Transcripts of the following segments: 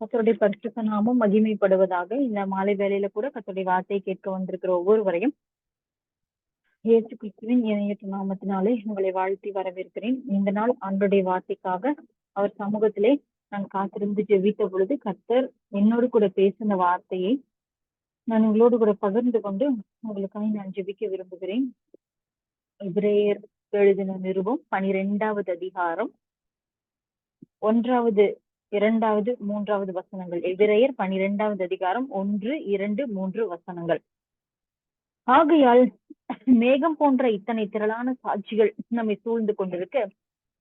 கத்தருடைய பரிசுத்த நாமம் மகிமைப்படுவதாக இந்த மாலை வேலையில கூட கத்தருடைய வார்த்தையை கேட்க வந்திருக்கிற ஒவ்வொருவரையும் இயேசு கிறிஸ்துவின் இணையற்ற நாமத்தினாலே உங்களை வாழ்த்தி வரவேற்கிறேன். இந்த நாள் ஆண்டுடைய வார்த்தைக்காக அவர் சமூகத்திலே நான் காத்திருந்து ஜெபித்த பொழுது கர்த்தர் என்னோடு கூட பேசின வார்த்தையை நான் உங்களோடு கூட பகிர்ந்து கொண்டு உங்களுக்காக நான் ஜெபிக்க விரும்புகிறேன். இப்ரேயர் எழுதின நிருபம் பனிரெண்டாவது அதிகாரம் ஒன்றாவது இரண்டாவது மூன்றாவது வசனங்கள். எதிரையர் பனிரெண்டாவது அதிகாரம் ஒன்று இரண்டு மூன்று வசனங்கள். ஆகையால் மேகம் போன்ற இத்தனை திரளான சாட்சிகள் நம்மை சூழ்ந்து கொண்டிருக்க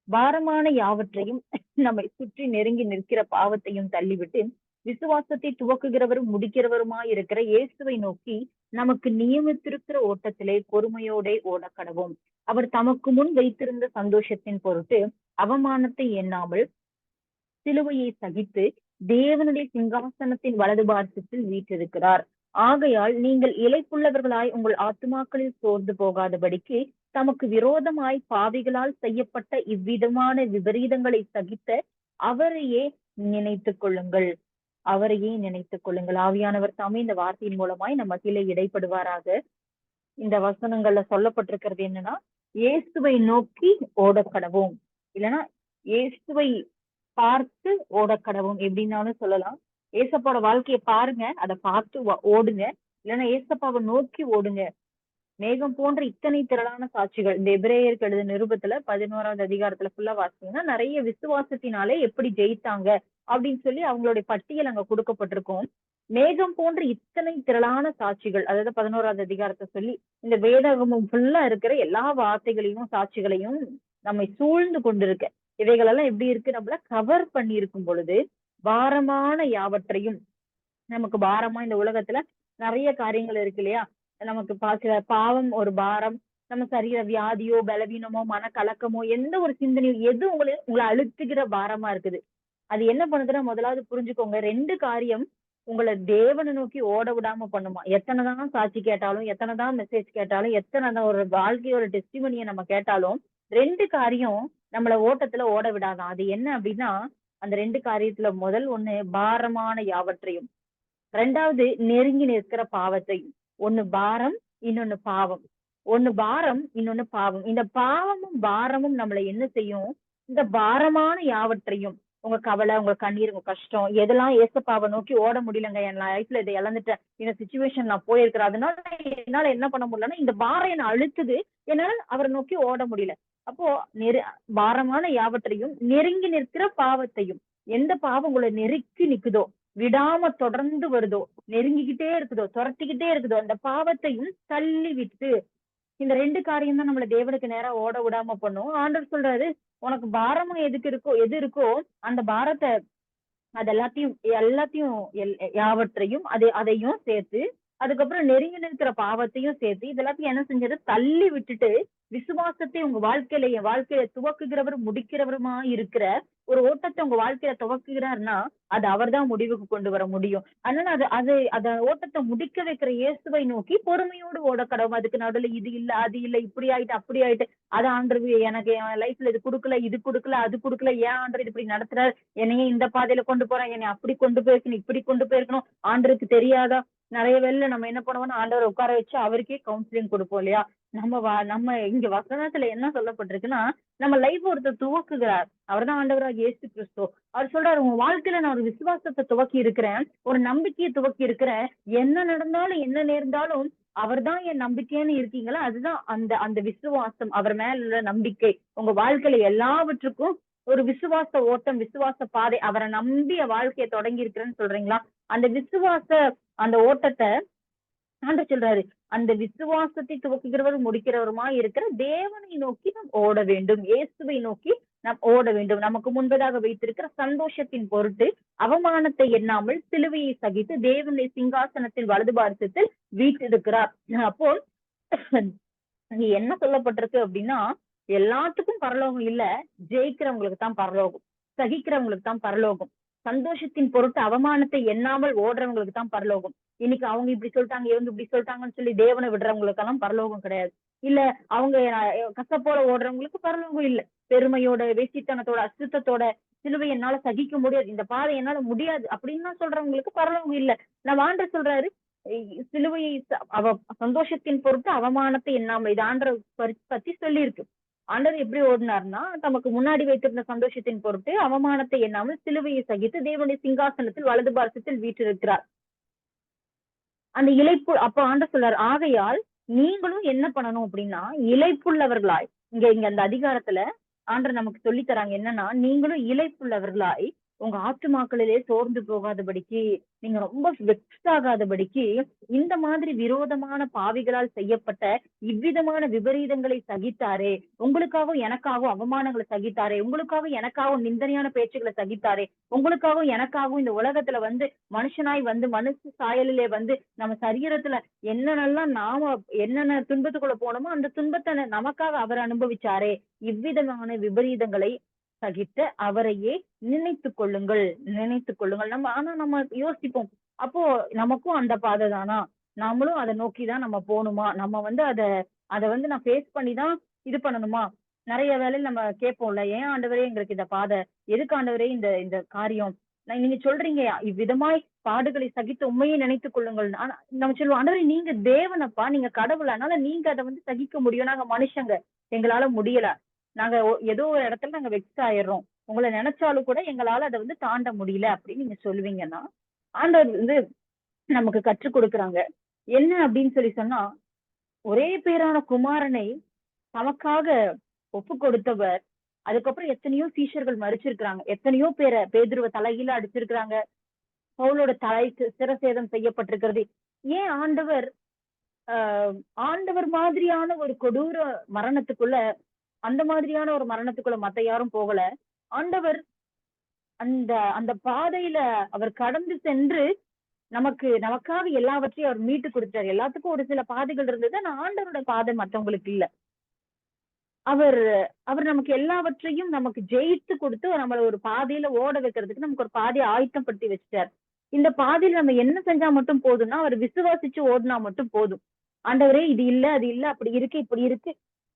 பாரமான யாவற்றையும் நம்மை சுற்றி நெருங்கி நிற்கிற பாவத்தையும் தள்ளிவிட்டு விசுவாசத்தை துவக்குகிறவரும் முடிக்கிறவருமாயிருக்கிற இயேசுவை நோக்கி நமக்கு நியமித்திருக்கிற ஓட்டத்திலே பொறுமையோட ஓடக்கடவும் அவர் தமக்கு முன் வைத்திருந்த சந்தோஷத்தின் பொருட்டு அவமானத்தை எண்ணாமல் சிலுவையை சகித்து தேவனுடைய சிங்காசனத்தின் வலது பாரசத்தில் வீற்றிருக்கிறார். ஆகையால் நீங்கள் இலைப்புள்ளவர்களாய் உங்கள் ஆத்துமாக்களில் சோர்ந்து போகாதபடிக்கு தமக்கு விரோதமாய் பாவிகளால் செய்யப்பட்ட இவ்விதமான விபரீதங்களை சகித்த அவரையே நினைத்துக் கொள்ளுங்கள். அவரையே நினைத்துக் கொள்ளுங்கள். ஆவியானவர் தாமே இந்த வார்த்தையின் மூலமாய் நம்ம கீழே இடைப்படுவாராக. இந்த வசனங்கள்ல சொல்லப்பட்டிருக்கிறது என்னன்னா இயேசுவை நோக்கி ஓடக்கடவும். இல்லைன்னா இயேசுவை பார்த்து ஓடக்கடவும் எப்படின்னாலும் சொல்லலாம். ஏசப்பாவோட வாழ்க்கையை பாருங்க. அதை பார்த்து ஓடுங்க. இல்லைன்னா ஏசப்பாவை நோக்கி ஓடுங்க. மேகம் போன்ற இத்தனை திரளான சாட்சிகள். இந்த எபிரேயருக்கு எழுத நிருபத்துல பதினோராவது அதிகாரத்துல ஃபுல்லா வாசிங்கன்னா நிறைய விசுவாசத்தினாலே எப்படி ஜெயித்தாங்க அப்படின்னு சொல்லி அவங்களுடைய பட்டியல் அங்க கொடுக்கப்பட்டிருக்கும். மேகம் போன்ற இத்தனை திரளான சாட்சிகள் அதாவது பதினோராவது அதிகாரத்தை சொல்லி இந்த வேதகமும் ஃபுல்லா இருக்கிற எல்லா வார்த்தைகளையும் சாட்சிகளையும் நம்மை சூழ்ந்து கொண்டிருக்க இவைகளெல்லாம் எப்படி இருக்கு? நம்மள கவர் பண்ணி இருக்கும் பொழுது பாரமான யாவற்றையும் நமக்கு பாரமா இந்த உலகத்துல நிறைய காரியங்கள் இருக்கு இல்லையா? நமக்கு சில பாவம் ஒரு பாரம் நம்ம சரீர வியாதியோ பலவீனமோ மனக்கலக்கமோ எந்த ஒரு சிந்தனையோ எது உங்களை உங்களை அழுத்துகிற பாரமா இருக்குது? அது என்ன பண்ணுதுன்னா முதலாவது புரிஞ்சுக்கோங்க ரெண்டு காரியம் உங்களை தேவனை நோக்கி ஓட விடாம பண்ணுமா? எத்தனைதான் சாட்சி கேட்டாலும் எத்தனைதான் மெசேஜ் கேட்டாலும் எத்தனை தான் ஒரு வாழ்க்கையோட டெஸ்டிமனியை நம்ம கேட்டாலும் ரெண்டு காரியம் நம்மள ஓட்டத்துல ஓட விடாதான் அது என்ன அப்படின்னா அந்த ரெண்டு காரியத்துல முதல் ஒண்ணு பாரமான யாவற்றையும். ரெண்டாவது நெருங்கி நிற்கிற பாவத்தையும். ஒண்ணு பாரம் இன்னொன்னு பாவம். ஒண்ணு பாரம் இன்னொன்னு பாவம். இந்த பாவமும் பாரமும் நம்மள என்ன செய்யும்? இந்த பாரமான யாவற்றையும் உங்க கவலை உங்க கண்ணீர் உங்க கஷ்டம் எதெல்லாம் ஏசப்பாவை நோக்கி ஓட முடியலங்க? என் லைஃப்ல இதை இழந்துட்டேன் இந்த சுச்சுவேஷன் நான் போயிருக்கிறேன் அதனால என்னால என்ன பண்ண முடியலன்னா இந்த பாரம் என்ன அழுத்துது. என்னால அவரை நோக்கி ஓட முடியல. அப்போ நெரு பாரமான யாவற்றையும் நெருங்கி நிற்கிற பாவத்தையும் எந்த பாவம் உங்களை நெருக்கி நிக்குதோ விடாம தொடர்ந்து வருதோ நெருங்கிக்கிட்டே இருக்குதோ துரத்திக்கிட்டே இருக்குதோ அந்த பாவத்தையும் தள்ளி விட்டு இந்த ரெண்டு காரியம் தான் நம்மள தேவனுக்கு நேரம் ஓட விடாம பண்ணும். ஆண்டவர் சொல்றாரு உனக்கு பாரமும் எதுக்கு இருக்கோ எது இருக்கோ அந்த பாரத்தை அது எல்லாத்தையும் எல்லாத்தையும் யாவற்றையும் அதை அதையும் சேர்த்து அதுக்கப்புறம் நெருங்கி நிற்கிற பாவத்தையும் சேர்த்து இதெல்லாத்தையும் என்ன செஞ்சது? தள்ளி விட்டுட்டு விசுவாசத்தை உங்க வாழ்க்கையில என் வாழ்க்கையில துவக்குகிறவர் முடிக்கிறவருமா இருக்கிற ஒரு ஓட்டத்தை உங்க வாழ்க்கையில துவக்குகிறாருன்னா அது அவர் தான் முடிவுக்கு கொண்டு வர முடியும். அதனால அது அது அத ஓட்டத்தை முடிக்க வைக்கிற இயேசுவை நோக்கி பொறுமையோடு ஓட கடவும் அதுக்கு நடுவில் இது இல்ல அது இல்ல இப்படி ஆயிட்டு அப்படி ஆயிட்டு அது ஆண்டு எனக்கு என் லைஃப்ல இது கொடுக்கல இது கொடுக்கல அது கொடுக்கல ஏன் ஆண்டு இப்படி நடத்துறாரு? என்னையே இந்த பாதையில கொண்டு போறேன் என்னை அப்படி கொண்டு போயிருக்கணும் இப்படி கொண்டு போயிருக்கணும் ஆண்டருக்கு தெரியாதா? நிறைய வேலை நம்ம என்ன பண்ணுவோம்னா ஆண்டவர் உட்கார வச்சு அவருக்கே கவுன்சிலிங் கொடுப்போம் இல்லையா? நம்ம வா நம்ம இங்க வசனத்துல என்ன சொல்லப்பட்டிருக்குன்னா நம்ம லைஃப் ஒருத்தர் துவக்குகிறார். அவர் தான் ஆண்டவராக இயேசு கிறிஸ்து. அவர் சொல்றாரு உங்க வாழ்க்கையில நான் ஒரு விசுவாசத்தை துவக்கி இருக்கிறேன். ஒரு நம்பிக்கையை துவக்கி இருக்கிறேன். என்ன நடந்தாலும் என்ன நேர்ந்தாலும் அவர் தான் என் நம்பிக்கைன்னு இருக்கீங்களா? அதுதான் அந்த அந்த விசுவாசம். அவர் மேல உள்ள நம்பிக்கை. உங்க வாழ்க்கையில எல்லாவற்றுக்கும் ஒரு விசுவாச ஓட்டம் விசுவாச பாதை. அவரை நம்பிய வாழ்க்கையை தொடங்கி இருக்கிறேன்னு சொல்றீங்களா? அந்த விசுவாச அந்த ஓட்டத்தை ஆண்டு சொல்றாரு. அந்த விசுவாசத்தை துவக்குகிறவர் முடிக்கிறவருமா இருக்கிற தேவனை நோக்கி நாம் ஓட வேண்டும். இயேசுவை நோக்கி நாம் ஓட வேண்டும். நமக்கு முன்பதாக வைத்திருக்கிற சந்தோஷத்தின் பொருட்டு அவமானத்தை எண்ணாமல் சிலுவையை சகித்து தேவனுடைய சிங்காசனத்தில் வலது பாரசத்தில் வீட்டிருக்கிறார். அப்போ என்ன சொல்லப்பட்டிருக்கு அப்படின்னா எல்லாத்துக்கும் பரலோகம் இல்ல ஜெயிக்கிறவங்களுக்கு தான் பரலோகம் சகிக்கிறவங்களுக்கு தான் பரலோகம். சந்தோஷத்தின் பொருட்டு அவமானத்தை எண்ணாமல் ஓடுறவங்களுக்கு தான் பரலோகம். இன்னைக்கு அவங்க இப்படி சொல்லிட்டாங்க இவங்க இப்படி சொல்லிட்டாங்கன்னு சொல்லி தேவனை விடுறவங்களுக்கெல்லாம் பரலோகம் கிடையாது. இல்ல அவங்க கஷ்டப்போட ஓடுறவங்களுக்கு பரலோகம் இல்ல. பெருமையோட வேசித்தனத்தோட அசுத்தத்தோட சிலுவை என்னால சகிக்க முடியாது. இந்த பாதை என்னால முடியாது அப்படின்னு சொல்றவங்களுக்கு பரலோகம் இல்ல. நம்ம ஆண்டு சொல்றாரு சிலுவையை அவ சந்தோஷத்தின் பொருட்டு அவமானத்தை எண்ணாமல் இது பற்றி பத்தி சொல்லியிருக்கு. ஆண்டவர் எப்படி ஓடினார்னா தமக்கு முன்னாடி வைத்திருந்த சந்தோஷத்தின் பொருட்டு அவமானத்தை எண்ணாமல் சிலுவையை சகித்து தேவனுடைய சிங்காசனத்தில் வலது பாரசத்தில் வீற்றிருக்கிறார். அந்த இழைப்பு அப்ப ஆண்ட சொல்றார் ஆகையால் நீங்களும் என்ன பண்ணணும் அப்படின்னா இழைப்புள்ளவர்களாய் இங்க இங்க அந்த அதிகாரத்துல ஆண்டர் நமக்கு சொல்லி தராங்க என்னன்னா நீங்களும் இழைப்புள்ளவர்களாய் உங்க ஆத்துமாக்களிலே சோர்ந்து போகாதபடிக்கு நீங்க ரொம்ப வெக்ஸ் ஆகாதபடிக்கு இந்த மாதிரி விரோதமான பாவிகளால் செய்யப்பட்ட இவ்விதமான விபரீதங்களை சகித்தாரே உங்களுக்காகவும் எனக்காகவும் அவமானங்களை சகித்தாரே உங்களுக்காகவும் எனக்காகவும் நிந்தனையான பேச்சுகளை சகித்தாரே உங்களுக்காகவும் எனக்காகவும் இந்த உலகத்துல வந்து மனுஷனாய் வந்து மனுஷ சாயலிலே வந்து நம்ம சரீரத்துல என்னென்னலாம் நாம என்னென்ன துன்பத்துக்குள்ள போனோமோ அந்த துன்பத்தை நமக்காக அவர் அனுபவிச்சாரே இவ்விதமான விபரீதங்களை சகித்த அவரையே நினைத்து கொள்ளுங்கள். நினைத்து கொள்ளுங்கள். நம்ம ஆனா நம்ம யோசிப்போம். அப்போ நமக்கும் அந்த பாதை தானா? நாமளும் அதை நோக்கிதான் நம்ம போகணுமா? நம்ம வந்து அதை அதை வந்து நான் ஃபேஸ் பண்ணி தான் இது பண்ணணுமா? நிறைய வேலையில நம்ம கேட்போம்ல ஏன் ஆண்டவரே எங்களுக்கு இந்த பாதை? எதுக்கு ஆண்டவரே இந்த இந்த காரியம்? நான் நீங்க சொல்றீங்க இவ்விதமாய் பாடுகளை சகித்து உண்மையை நினைத்துக் கொள்ளுங்கள். நம்ம சொல்லுவோம் ஆண்டவரே நீங்க தேவனப்பா நீங்க கடவுள்? அதனால நீங்க அதை வந்து சகிக்க முடியும் நாங்க மனுஷங்க. எங்களால முடியல. நாங்க ஏதோ ஒரு இடத்துல நாங்க வெக்ஸ் ஆயிடுறோம். உங்களை நினைச்சாலும் கூட எங்களால அதை வந்து தாண்ட முடியல அப்படின்னு நீங்க சொல்லுவீங்கன்னா ஆண்டவர் வந்து நமக்கு கற்றுக் கொடுக்குறாங்க. என்ன அப்படின்னு சொல்லி சொன்னா ஒரே பேரான குமாரனை தமக்காக ஒப்பு கொடுத்தவர் அதுக்கப்புறம் எத்தனையோ சீஷர்கள் மறிச்சிருக்கிறாங்க. எத்தனையோ பேரை பேதுருவ தலையில அடிச்சிருக்கிறாங்க. பவுலோட தலைக்கு சிரசேதம் செய்யப்பட்டிருக்கிறது. ஏன் ஆண்டவர் ஆஹ் ஆண்டவர் மாதிரியான ஒரு கொடூர மரணத்துக்குள்ள அந்த மாதிரியான ஒரு மரணத்துக்குள்ள மத்த யாரும் போகல. ஆண்டவர் அந்த அந்த பாதையில அவர் கடந்து சென்று நமக்கு நமக்காக எல்லாவற்றையும் அவர் மீட்டு கொடுத்தார். எல்லாத்துக்கும் ஒரு சில பாதைகள் இருந்தது. ஆனா ஆண்டவரோட பாதை மத்தவங்களுக்கு இல்ல. அவர் அவர் நமக்கு எல்லாவற்றையும் நமக்கு ஜெயித்து கொடுத்து நம்மள ஒரு பாதையில ஓட வைக்கிறதுக்கு நமக்கு ஒரு பாதையை ஆயத்தப்படுத்தி வச்சிட்டார். இந்த பாதையில நம்ம என்ன செஞ்சா மட்டும் போதும்னா அவர் விசுவாசிச்சு ஓடினா மட்டும் போதும். ஆண்டவரே இது இல்ல அது இல்ல அப்படி இருக்கு இப்படி இருக்கு.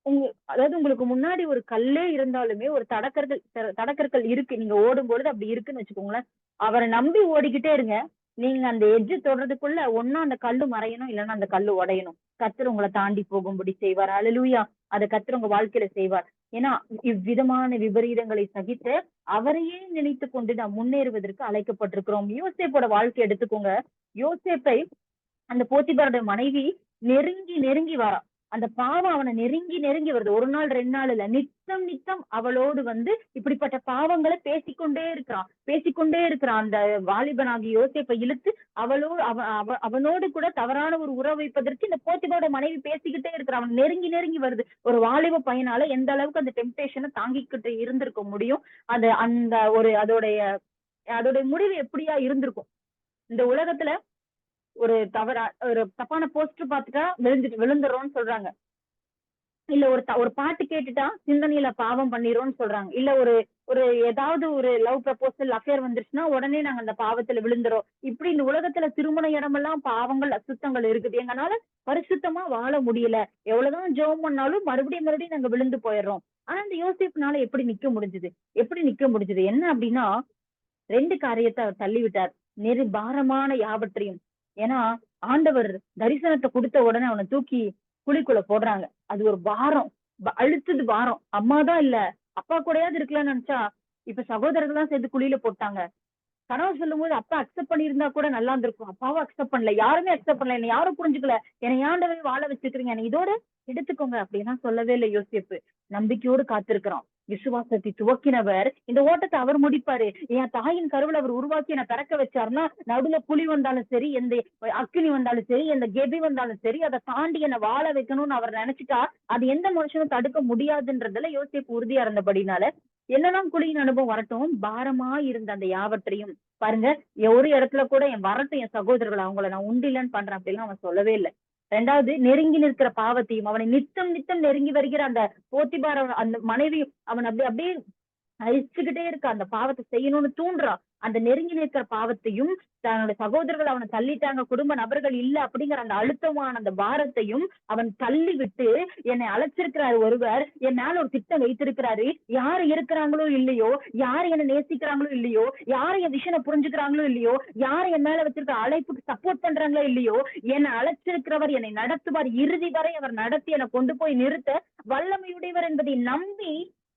உங்க அதாவது உங்களுக்கு முன்னாடி ஒரு கல்லே இருந்தாலுமே ஒரு தடக்கற்கள் தடக்கர்கள் தடக்கற்கள் இருக்கு. நீங்க ஓடும் பொழுது அப்படி இருக்குன்னு வச்சுக்கோங்களேன். அவரை நம்பி ஓடிக்கிட்டே இருங்க. நீங்க அந்த எஜ்ஜு தொடறதுக்குள்ள ஒன்னா அந்த கல்லு மறையணும் இல்லைன்னா அந்த கல்லு உடையணும். கத்தர் உங்களை தாண்டி போகும்படி செய்வார். அலலுயா அதை கத்தர் உங்க வாழ்க்கையில செய்வார். ஏன்னா இவ்விதமான விபரீதங்களை சகித்து அவரையே நினைத்து கொண்டு நாம் முன்னேறுவதற்கு அழைக்கப்பட்டிருக்கிறோம். யோசேப்போட வாழ்க்கை எடுத்துக்கோங்க. யோசேப்பை அந்த போத்திபாரோட மனைவி நெருங்கி நெருங்கி வரா. அந்த பாவம் அவனை நெருங்கி நெருங்கி வருது. ஒரு நாள் ரெண்டு நாள் இல்ல. நித்தம் நித்தம் அவளோடு வந்து இப்படிப்பட்ட பாவங்களை பேசிக்கொண்டே இருக்கிறான் பேசிக்கொண்டே இருக்கிறான் அந்த வாலிபனாகி யோசிப்பை இழுத்து அவளோடு அவ அவ- அவனோடு கூட தவறான ஒரு உறவு வைப்பதற்கு இந்த போத்திபாரோட மனைவி பேசிக்கிட்டே இருக்கிறான் அவன் நெருங்கி நெருங்கி வருது. ஒரு வாலிப பையனால எந்த அளவுக்கு அந்த டெம்டேஷனை தாங்கிக்கிட்டு இருந்திருக்க முடியும்? அது அந்த ஒரு அதோடைய அதோடைய முடிவு எப்படியா இருந்திருக்கும்? இந்த உலகத்துல ஒரு தவறா ஒரு தப்பான போஸ்டர் பார்த்துட்டா விழுந்துட்டு விழுந்துறோம்னு சொல்றாங்க. இல்ல ஒரு த- ஒரு பாட்டு கேட்டுட்டா சிந்தனையில பாவம் பண்ணிடுறோம்னு சொல்றாங்க. இல்ல ஒரு ஒரு ஏதாவது ஒரு லவ் ப்ரப்போசல் அஃபேர் வந்துருச்சுன்னா உடனே நாங்க அந்த பாவத்துல விழுந்துறோம். இப்படி இந்த உலகத்துல திருமண இடமெல்லாம் பாவங்கள் அசுத்தங்கள் இருக்குது. எங்கனால பரிசுத்தமா வாழ முடியல. எவ்வளவுதான் ஜெபம் பண்ணாலும் மறுபடியும் மறுபடியும் நாங்க விழுந்து போயிடுறோம். ஆனா இந்த யோசிப்புனால எப்படி நிக்க முடிஞ்சது? எப்படி நிக்க முடிஞ்சது? என்ன அப்படின்னா ரெண்டு காரியத்தை அவர் தள்ளி விட்டார் நெரு பாரமான யாவற்றையும். ஏன்னா ஆண்டவர் தரிசனத்தை கொடுத்த உடனே அவனை தூக்கி குழிக்குள்ள போடுறாங்க. அது ஒரு பாரம் அழுத்தது பாரம் அம்மாதான் இல்ல. அப்பா கூடயாவது இருக்கலாம்னு நினைச்சா இப்ப சகோதரர்கள் தான் சேர்ந்து குழியில போட்டாங்க. கனவு சொல்லும்போது அப்பா அக்செப்ட் பண்ணியிருந்தா கூட நல்லா இருந்திருக்கும். அப்பாவும் அக்செப்ட் பண்ணல. யாருமே அக்செப்ட் பண்ணல. என்ன யாரும் புரிஞ்சுக்கல. என்னை ஆண்டவரை வாழ வச்சிருக்கிறீங்க? என்னை இதோட எடுத்துக்கோங்க. அப்படின்னா சொல்லவே இல்லை யோசிப்பு. நம்பிக்கையோடு காத்திருக்கிறோம். விசுவாசத்தை துவக்கினவர். இந்த ஓட்டத்தை அவர் முடிப்பாரு. என் தாயின் கருவில் அவர் உருவாக்கி என்ன பிறக்க வச்சாருன்னா நடுவுல புலி வந்தாலும் சரி எந்த அக்கினி வந்தாலும் சரி எந்த கெபி வந்தாலும் சரி அதை தாண்டி என்னை வாழ வைக்கணும்னு அவர் நினைச்சிட்டா அது எந்த மனுஷனும் தடுக்க முடியாதுன்றதுல யோசிப்பு உறுதியா இருந்தபடினால என்னெல்லாம் குழியின் அனுபவம் வரட்டும் பாரமா இருந்த அந்த யாவற்றையும் பாருங்க ஒரு இடத்துல கூட என் வரட்டும் என் சகோதரர்கள் அவங்கள நான் உண்டில்லன்னு பண்றேன் அப்படிலாம் அவன் சொல்லவே இல்லை. ரெண்டாவது நெருங்கி நிற்கிற பாவத்தையும் அவனை நித்தம் நித்தம் நெருங்கி வருகிற அந்த போத்திபார அந்த மனைவியும் அவன் அப்படி அப்படியே அழிச்சுக்கிட்டே இருக்க. அந்த பாவத்தை செய்யணும்னு தூண்டுறா. அந்த நெருங்கி நிற்கிற பாவத்தையும் தன்னோட சகோதரர்கள் அவனை தள்ளிட்டாங்க குடும்ப நபர்கள் இல்ல அப்படிங்கிற அந்த அழுத்தமான அந்த பாரத்தையும் அவன் தள்ளி விட்டு என்னை அழைச்சிருக்கிறாரு ஒருவர். என் மேல ஒரு திட்டம் வைத்திருக்கிறாரு. யாரு இருக்கிறாங்களோ இல்லையோ யாரு என்ன நேசிக்கிறாங்களோ இல்லையோ யாரு என் விஷயம் புரிஞ்சுக்கிறாங்களோ இல்லையோ யாரு என் மேல வச்சிருக்க அழைப்புக்கு சப்போர்ட் பண்றாங்களோ இல்லையோ என்னை அழைச்சிருக்கிறவர் என்னை நடத்துவார். இறுதி வரை அவர் நடத்தி என்னை கொண்டு போய் நிறுத்த வல்லமையுடையவர் என்பதை நம்பி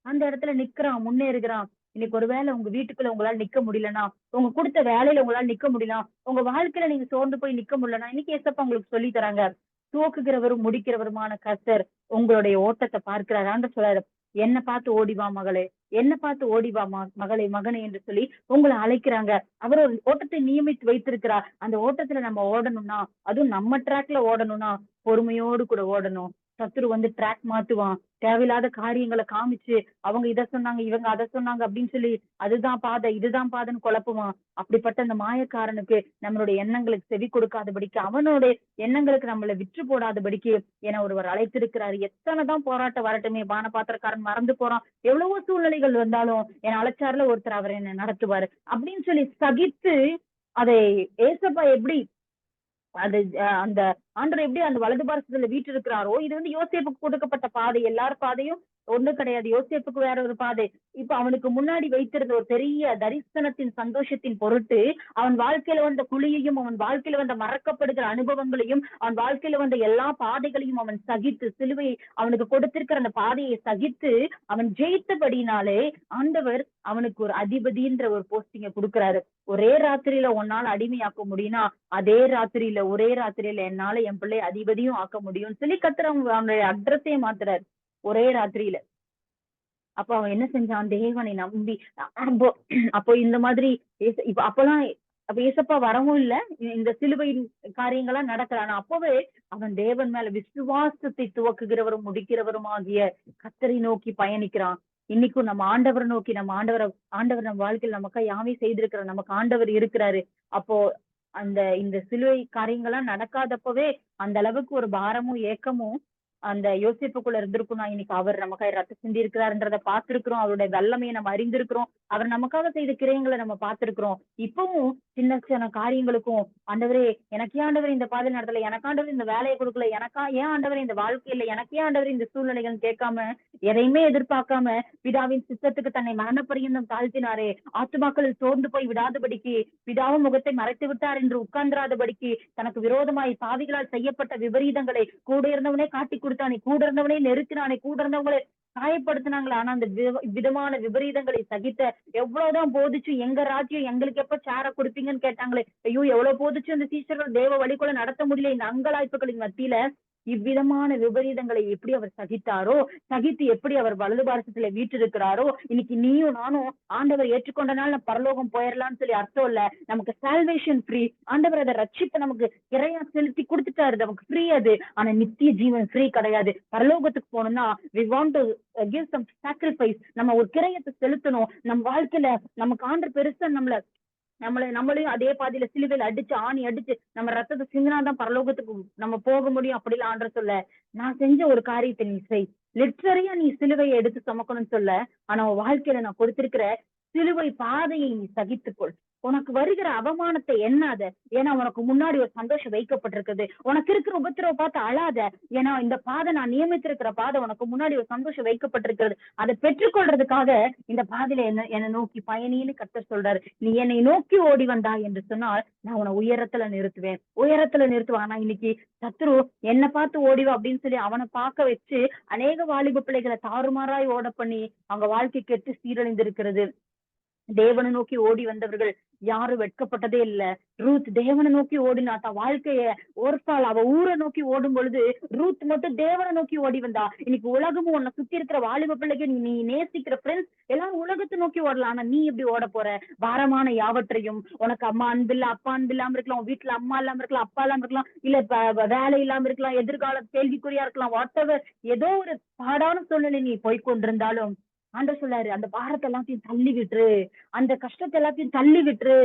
அந்த இடத்துல நிக்கிறான் முன்னேறுகிறான். இன்னைக்கு ஒருவேளை உங்க வீட்டுக்குள்ள உங்களால நிக்க முடியலனா உங்க கொடுத்த வேலையில உங்களால நிக்க முடியல உங்க வாழ்க்கையில நீங்க சோர்ந்து போய் நிக்க முடியலனா இன்னைக்கு ஏசப்பா உங்களுக்கு சொல்லி தராங்க. துவக்குகிறவரும் முடிக்கிறவருமான கர்த்தர் உங்களுடைய ஓட்டத்தை பார்க்கிறாரான்னு சொல்றாரு என்ன பார்த்து ஓடிவா மகளே என்ன பார்த்து ஓடிவா மகளே மகனே என்று சொல்லி உங்களை அழைக்கிறாங்க. அவர் ஒரு ஓட்டத்தை நியமித்து வைத்திருக்கிறார். அந்த ஓட்டத்துல நம்ம ஓடணும்னா அதுவும் நம்ம ட்ராக்ல ஓடணும்னா பொறுமையோடு கூட ஓடணும். சத்துரு வந்து ட்ராக் மாத்துவான். தேவையில்லாத காரியங்களை காமிச்சு அவங்க இத சொன்னாங்க இவங்க அதை சொன்னாங்க அப்படின்னு சொல்லி அதுதான் பாதை இதுதான் பாதைன்னு குழப்புவான். அப்படிப்பட்ட அந்த மாயக்காரனுக்கு நம்மளுடைய எண்ணங்களுக்கு செவி கொடுக்காதபடிக்கு அவனுடைய எண்ணங்களுக்கு நம்மளை விற்று போடாதபடிக்கு என ஒருவர் அழைத்திருக்கிறாரு. எத்தனைதான் போராட்டம் வரட்டுமே பான பாத்திரக்காரன் மறந்து போறான். எவ்வளவோ சூழ்நிலைகள் வந்தாலும் என் அழைச்சாருல ஒருத்தர் அவர் என்ன நடத்துவாரு அப்படின்னு சொல்லி சகித்து அதை ஏசப்பா எப்படி அது அந்த ஆண்டவர் எப்படி அந்த வலது பாரசத்துல வீட்டு இருக்கிறாரோ இது வந்து யோசேப்புக்கு கொடுக்கப்பட்ட பாதை. எல்லார் பாதையும் ஒண்ணு கிடையாது. யோசிப்புக்கு வேற ஒரு பாதை. இப்ப அவனுக்கு முன்னாடி வைத்திருந்த ஒரு பெரிய தரிசனத்தின் சந்தோஷத்தின் பொருட்டு அவன் வாழ்க்கையில வந்த குழியையும் அவன் வாழ்க்கையில வந்த மறக்கப்படுகிற அனுபவங்களையும் அவன் வாழ்க்கையில வந்த எல்லா பாதைகளையும் அவன் சகித்து சிலுவையை அவனுக்கு கொடுத்திருக்கிற அந்த பாதையை சகித்து அவன் ஜெயித்தபடினாலே ஆண்டவர் அவனுக்கு ஒரு அதிபதின்ற ஒரு போஸ்டிங்க கொடுக்கிறாரு. ஒரே ராத்திரியில உன்னால அடிமையாக்க முடியும்னா அதே ராத்திரியில ஒரே ராத்திரியில என்னால என் பிள்ளை அதிபதியும் ஆக்க முடியும்னு சொல்லி கத்துற அவனுடைய அட்ரஸே மாத்துறாரு. ஒரே ராத்திரியில. அப்ப அவன் என்ன செஞ்சான்? தேவனை நம்பி. அப்போ அப்போ இந்த மாதிரி இப்ப அப்பெல்லாம் அப்ப ஏசப்பா வரவும் இல்ல. இந்த சிலுவையின் காரியங்கள்லாம் நடக்கிறான் அப்பவே அவன் தேவன் மேல விசுவாசத்தை துவக்குகிறவரும் முடிக்கிறவரும் ஆகிய கத்தரை நோக்கி பயணிக்கிறான். இன்னைக்கும் நம்ம ஆண்டவரை நோக்கி நம்ம ஆண்டவரை ஆண்டவர் நம்ம வாழ்க்கையில் நமக்கா யாவே செய்திருக்கிற நமக்கு ஆண்டவர் இருக்கிறாரு. அப்போ அந்த இந்த சிலுவை காரியங்கள்லாம் நடக்காதப்பவே அந்த அளவுக்கு ஒரு பாரமும் ஏக்கமும் அந்த யோசிப்புக்குள்ள இருந்திருக்கணும் இன்னைக்கு அவர் நமக்காக ரத்த சிந்தி இருக்கிறாருன்றத பார்த்திருக்கிறோம். அவருடைய வல்லமையை நம்ம அறிந்திருக்கிறோம். அவர் நமக்காக செய்த கிரையங்களை நம்ம பார்த்திருக்கிறோம். இப்பவும் சின்ன சின்ன காரியங்களுக்கும் ஆண்டவரே எனக்கே ஆண்டவர் இந்த பாதை நடத்தல எனக்காண்டவர் இந்த வேலையை கொடுக்கல எனக்கா ஏன் ஆண்டவர் இந்த வாழ்க்கையில எனக்கே ஆண்டவர் இந்த சூழ்நிலைகள் கேட்காம எதையுமே எதிர்பார்க்காம பிதாவின் சித்தத்துக்கு தன்னை மரணப்பரியந்தம் தாழ்த்தினாரே. ஆத்துமாக்களில் சோர்ந்து போய் விடாதபடிக்கு பிதாவும் முகத்தை மறைத்து விட்டார் என்று உட்கார்ந்திராதபடிக்கு தனக்கு விரோதமாய் பாவிகளால் செய்யப்பட்ட விபரீதங்களை கூட இருந்தவனே காட்டி கொடுத்தானே கூட இருந்தவனே நெருக்கினானே கூட இருந்தவங்களை காயப்படுத்தினாங்களே? ஆனா அந்த விதமான விபரீதங்களை சகித்த எவ்வளவுதான் போதிச்சு எங்க ராஜ்யம் எங்களுக்கு எப்ப சேர கொடுப்பீங்கன்னு கேட்டாங்களே ஐயோ எவ்வளவு போதிச்சு அந்த சீசர்கள் தேவ வழிக்குள்ள நடத்த முடியல இந்த அங்கலாய்ப்புகளின் மத்தியில. இவ்விதமான விபரீதங்களை எப்படி அவர் சகித்தாரோ சகித்து எப்படி அவர் வலது பாரசத்துல வீற்றிருக்கிறாரோ இன்னைக்கு நீயும் நானும் ஆண்டவர் ஏற்றுக்கொண்டனால நம்ம பரலோகம் போயிடலாம்னு சொல்லி அர்த்தம் இல்ல. நமக்கு சால்வேஷன் ஃப்ரீ ஆண்டவர் அதை ரட்சித்த நமக்கு இறையா செலுத்தி கொடுத்துட்டாரு. நமக்கு ஃப்ரீ அது. ஆனா நித்திய ஜீவன் ஃப்ரீ கிடையாது. பரலோகத்துக்கு போனோம்னா we want to give some sacrifice நம்ம ஒரு கிரையத்தை செலுத்தணும். நம் வாழ்க்கையில நமக்கு ஆண்டு பெருசா நம்மள நம்மள நம்மளையும் அதே பாதையில சிலுவையில அடிச்சு ஆணி அடிச்சு நம்ம ரத்தத்தை சிந்தினாதான் பரலோகத்துக்கு நம்ம போக முடியும் அப்படிலாம் ஆண்ட சொல்ல நான் செஞ்ச ஒரு காரியத்தை நீ செய். லிட்ரரியா நீ சிலுவையை எடுத்து சுமக்கணும்னு சொல்ல ஆனா உன் வாழ்க்கையில நான் கொடுத்திருக்கிற சிலுவை பாதையை நீ சகித்துக்கொள். உனக்கு வருகிற அவமானத்தை எண்ணாத. ஏன்னா உனக்கு முன்னாடி ஒரு சந்தோஷம் வைக்கப்பட்டிருக்குது. உனக்கு இருக்கிற உபத்திரவை பார்த்து அழாத. ஏன்னா இந்த பாதை நான் நியமித்திருக்கிற பாதை உனக்கு முன்னாடி ஒரு சந்தோஷம் வைக்கப்பட்டிருக்கிறது. அதை பெற்றுக்கொள்றதுக்காக இந்த பாதையில என்ன என்னை நோக்கி பயணின்னு கத்தர் சொல்றாரு. நீ என்னை நோக்கி ஓடி வந்தா என்று சொன்னால் நான் உன உயரத்துல நிறுத்துவேன். உயரத்துல நிறுத்துவேன். ஆனா இன்னைக்கு சத்ரு என்ன பார்த்து ஓடிவா அப்படின்னு சொல்லி அவனை பார்க்க வச்சு அநேக வாலிப பிள்ளைகளை தாறுமாறாய் ஓட பண்ணி அவங்க வாழ்க்கை கெட்டு சீரழிந்திருக்கிறது. தேவனை நோக்கி ஓடி வந்தவர்கள் யாரும் வெட்கப்பட்டதே இல்ல. ரூத் தேவனை நோக்கி ஓடினா தான் வாழ்க்கைய ஒருத்தாள் அவ ஊரை நோக்கி ஓடும் பொழுது ரூத் மட்டும் தேவனை நோக்கி ஓடி வந்தா. இன்னைக்கு உலகமும் உன்னை சுத்தி இருக்கிற வாலிப பிள்ளைக்கு நீ- நீ நேசிக்கிற ஃப்ரெண்ட்ஸ் எல்லாரும் உலகத்தை நோக்கி ஓடலாம். ஆனா நீ எப்படி ஓட போற? பாரமான யாவற்றையும் உனக்கு அம்மா அன்பு இல்ல அப்பா அன்பு இல்லாம இருக்கலாம். உன் வீட்டுல அம்மா இல்லாம இருக்கலாம் அப்பா இல்லாம இருக்கலாம். இல்ல வேலை இல்லாம இருக்கலாம். எதிர்கால கேள்விக்குறியா இருக்கலாம். வாட் ஏதோ ஒரு பாடான சூழ்நிலை நீ போய் கொண்டிருந்தாலும் ஆண்டவர் சொல்லாரு அந்த பாரத்தை எல்லாத்தையும் தள்ளி விட்டுரு அந்த கஷ்டத்தை எல்லாத்தையும் தள்ளி விட்டுரு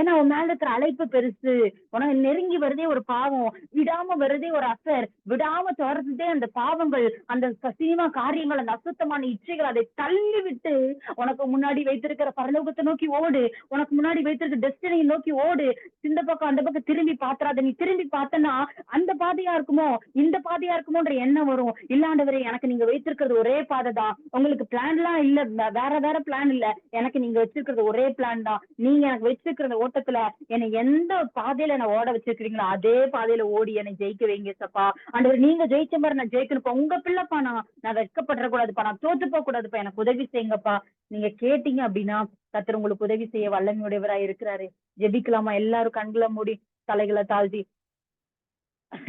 ஏன்னா உன் மேல இருக்கிற அழைப்பு பெருசு. உனக்கு நெருங்கி வருதே ஒரு பாவம். விடாம வருதே ஒரு அசர். விடாம தொடர்ந்தே அந்த பாவங்கள் அந்த சீமா சினிமா காரியங்கள் அந்த அசுத்தமான இச்சைகள் அதை தள்ளி விட்டு உனக்கு முன்னாடி வைத்திருக்கிற பரலோகத்தை நோக்கி ஓடு. உனக்கு முன்னாடி வைத்திருக்க டெஸ்டினியை நோக்கி ஓடு. இந்த பக்கம் அந்த பக்கம் திரும்பி பாத்துறாத நீ திரும்பி பார்த்தனா அந்த பாதையா இருக்குமோ? இந்த பாதையா இருக்குமோன்ற எண்ணம் வரும். இல்லாண்டவரே எனக்கு நீங்க வைத்திருக்கிறது ஒரே பாதை தான் உங்களுக்கு பிளான் எல்லாம் இல்ல வேற வேற பிளான் இல்ல. எனக்கு நீங்க வச்சிருக்கிறது ஒரே பிளான் தான். நீங்க எனக்கு வச்சிருக்கிறது ஓட்டத்துல என்னை எந்த பாதையில என்ன ஓட வச்சிருக்கீங்களோ அதே பாதையில ஓடி என்னை ஜெயிக்க வைங்க சப்பா. அண்ட் நீங்க ஜெயிச்ச மாதிரி நான் ஜெயிக்கணும்ப்பா. உங்க பிள்ளைப்பா நான் நான் வெட்கப்பட கூடாதுப்பா நான் தோத்து போக கூடாதுப்பா. எனக்கு உதவி செய்யுங்கப்பா. நீங்க கேட்டீங்க அப்படின்னா கத்தர் உங்களுக்கு உதவி செய்ய வல்லமையுடையவரா இருக்கிறாரு. ஜெபிக்கலாமா? எல்லாரும் கண்களை மூடி தலைகளை தாழ்த்தி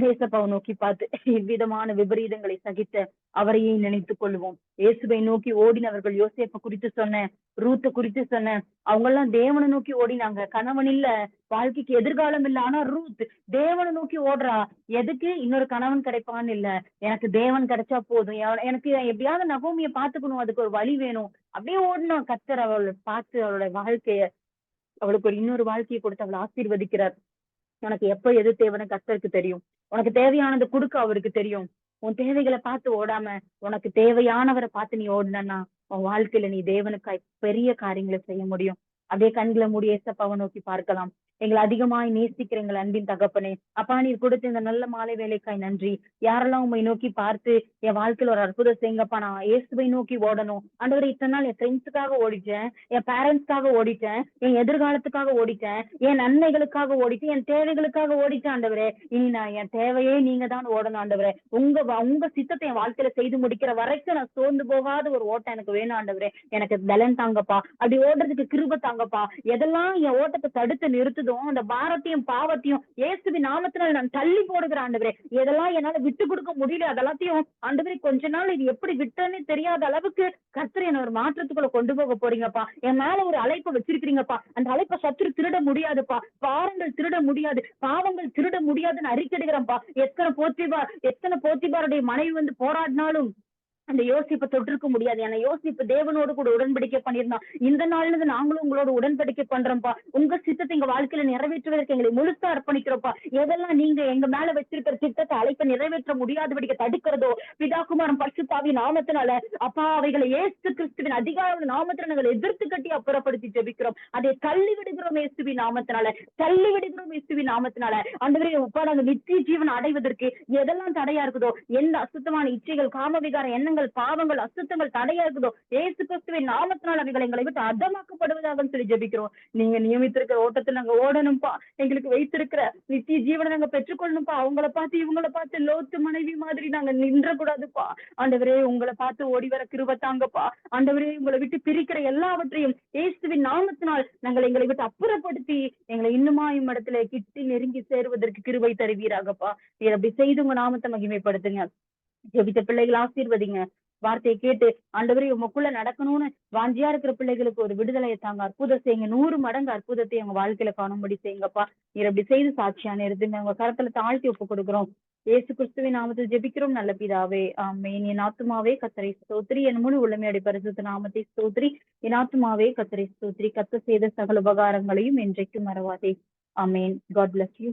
ஏசப்பாவை நோக்கி பார்த்து இவ்விதமான விபரீதங்களை சகித்த அவரையே நினைத்துக் கொள்வோம் இயேசுவை நோக்கி ஓடினவர்கள் யோசேப்பை குறித்து சொன்னேன் ரூத்த குறித்து சொன்னேன் அவங்க எல்லாம் தேவனை நோக்கி ஓடினாங்க. கணவன் இல்ல வாழ்க்கைக்கு எதிர்காலம் இல்ல. ஆனா ரூத் தேவனை நோக்கி ஓடுறா. எதுக்கு இன்னொரு கணவன் கிடைப்பான்னு இல்ல. எனக்கு தேவன் கிடைச்சா போதும். எனக்கு எப்படியாவது நகோமிய பாத்துக்கணும் அதுக்கு ஒரு வழி வேணும். அப்படியே ஓடினா கத்தர் அவளை பார்த்து அவளோட வாழ்க்கைய அவளுக்கு ஒரு இன்னொரு வாழ்க்கையை கொடுத்து அவளை ஆசீர்வதிக்கிறார். உனக்கு எப்ப எது தேவைன்னு கத்தருக்கு தெரியும். உனக்கு தேவையானது கொடுக்க அவருக்கு தெரியும். உன் தேவைகளை பார்த்து ஓடாம உனக்கு தேவையானவரை பார்த்து நீ ஓடுனா உன் வாழ்க்கையில நீ தேவனுக்காய் பெரிய காரியங்களை செய்ய முடியும். அப்படியே கண்களை மூடி ஏசப்பாவை நோக்கி பார்க்கலாம். எங்களை அதிகமாய் நேசிக்கிற எங்கள் அன்பின் தகப்பனே அப்பா நீர் கொடுத்த இந்த நல்ல மாலை வேலைக்காய் நன்றி. யாரெல்லாம் உண்மை நோக்கி பார்த்து என் வாழ்க்கையில ஒரு அற்புதம் செய்யுங்கப்பா நான் இயேசுவை நோக்கி ஓடணும். ஆண்டவர் இத்தனை நாள் என் ஃப்ரெண்ட்ஸுக்காக ஓடிட்டேன் என் பேரண்ட்ஸ்க்காக ஓடிட்டேன் என் எதிர்காலத்துக்காக ஓடிட்டேன் என் நன்மைகளுக்காக ஓடிட்டேன் என் தேவைகளுக்காக ஓடிட்டேன் ஆண்டவரே. இனி நான் என் தேவையே நீங்க தான் ஓடணும் ஆண்டவரே. உங்க உங்க சித்தத்தை என் வாழ்க்கையில செய்து முடிக்கிற வரைக்கும் நான் சோர்ந்து போகாத ஒரு ஓட்டம் எனக்கு வேணும் ஆண்டவரே. எனக்கு பலன் தாங்கப்பா. அப்படி ஓடுறதுக்கு கிருப தாங்கப்பா எதெல்லாம் என் ஓட்டத்தை தடுத்து நிறுத்துதோ அந்த பாரத்தையும் பாவத்தையும் இயேசுவி நாமத்தினால் நான் தள்ளி போடுகிற ஆண்டவரே எதெல்லாம் என்னால விட்டு கொடுக்க முடியல அதெல்லாத்தையும் ஆண்டவரே கொஞ்ச நாள் இது எப்படி விட்டேன்னு தெரியாத அளவுக்கு கர்த்தர் என்ன ஒரு மாற்றத்துக்குள்ள கொண்டு போக போறீங்கப்பா. என் மேல ஒரு அழைப்பை வச்சிருக்கிறீங்கப்பா. அந்த அழைப்பை சத்துரு திருட முடியாதுப்பா. பாரங்கள் திருட முடியாது. பாவங்கள் திருட முடியாதுன்னு அறிக்கையிடுகிறேன்ப்பா எத்தனை போத்திபார் எத்தனை போத்திபாருடைய மனைவி வந்து போராடினாலும் அந்த யோசிப்பை தொட்டிருக்க முடியாது. ஏன்னா யோசிப்பு தேவனோடு கூட உடன்படிக்கை பண்ணியிருந்தான் இந்த நாள்ல இருந்து நாங்களும் உங்களோட உடன்படிக்கை பண்றோம்ப்பா. உங்க சித்தத்தை எங்க வாழ்க்கையில நிறைவேற்றுவதற்கு எங்களை முழுசா அர்ப்பணிக்கிறோம்ப்பா. எதெல்லாம் நீங்க எங்க மேல வச்சிருக்கிற சித்தத்தை அழைப்பை நிறைவேற்ற முடியாதபடிக்க தடுக்கிறதோ பிதாகுமாரம் பரிசுத்தாவி நாமத்தினால அப்பா அவைகளை ஏசு கிறிஸ்துவின் அதிகார நாமத்துல நாங்கள் எதிர்த்து கட்டி அப்புறப்படுத்தி ஜெபிக்கிறோம். அதை தள்ளி விடுகிறோம் ஏசுவி நாமத்தினால. தள்ளி விடுகிறோம் ஏசுவி நாமத்தினால. அந்த உப்பா நாங்க நித்திய ஜீவன் அடைவதற்கு எதெல்லாம் தடையா இருக்குதோ எந்த அசுத்தமான இச்சைகள் காமவிகார குற்றங்கள் பாவங்கள் அசுத்தங்கள் தடையா இருக்குதோ ஏசு கிறிஸ்துவின் நாமத்தினால் அவைகள் எங்களை விட்டு அதமாக்கப்படுவதாக சொல்லி ஜெபிக்கிறோம். நீங்க நியமித்திருக்கிற ஓட்டத்தில் நாங்க ஓடணும்ப்பா எங்களுக்கு வைத்திருக்கிற நித்திய ஜீவனை நாங்க பெற்றுக்கொள்ளணும்ப்பா அவங்கள பார்த்து இவங்கள பார்த்து லோத்து மனைவி மாதிரி நாங்க நின்ற கூடாதுப்பா ஆண்டவரே உங்களை பார்த்து ஓடி வர கிருப தாங்கப்பா. ஆண்டவரே உங்களை விட்டு பிரிக்கிற எல்லாவற்றையும் இயேசுவின் நாமத்தினால் நாங்கள் எங்களை விட்டு அப்புறப்படுத்தி எங்களை இன்னுமா இம்மிடத்துல கிட்டி நெருங்கி சேருவதற்கு கிருபை தருவீராகப்பா. நீர் அப்படி செய்து உங்க நாமத்தை மகிமைப்படுத்துங்க. ஜெபித்த பிள்ளைகள் ஆசீர்வதிங்க. வார்த்தையை கேட்டு ஆண்டவரே உமக்குள்ள நடக்கணும்னு வாஞ்சியா இருக்கிற பிள்ளைகளுக்கு ஒரு விடுதலையை தாங்க அற்புதம் செய்யுங்க. நூறு மடங்கு அற்புதத்தை அவங்க வாழ்க்கையில காணும்படி செய்யுங்கப்பா. நீர் அப்படி செய்து சாட்சியா நிறுத்துங்க உங்க கரத்துல தாழ்த்தி ஒப்பு கொடுக்குறோம். ஏசு கிறிஸ்துவின் நாமத்தில் ஜெபிக்கிறோம் நல்ல பிதாவே. ஆமென். என் ஆத்துமாவே கத்தரை ஸ்தோத்ரி என் முழு உள்ளமையடி பரிசுத்த நாமத்தை ஸ்தோத்ரி என் ஆத்துமாவே கத்தரை ஸ்தோத்ரி கத்த செய்த சகல உபகாரங்களையும் என்றைக்கும் மறவாதே. ஆமேன். God bless you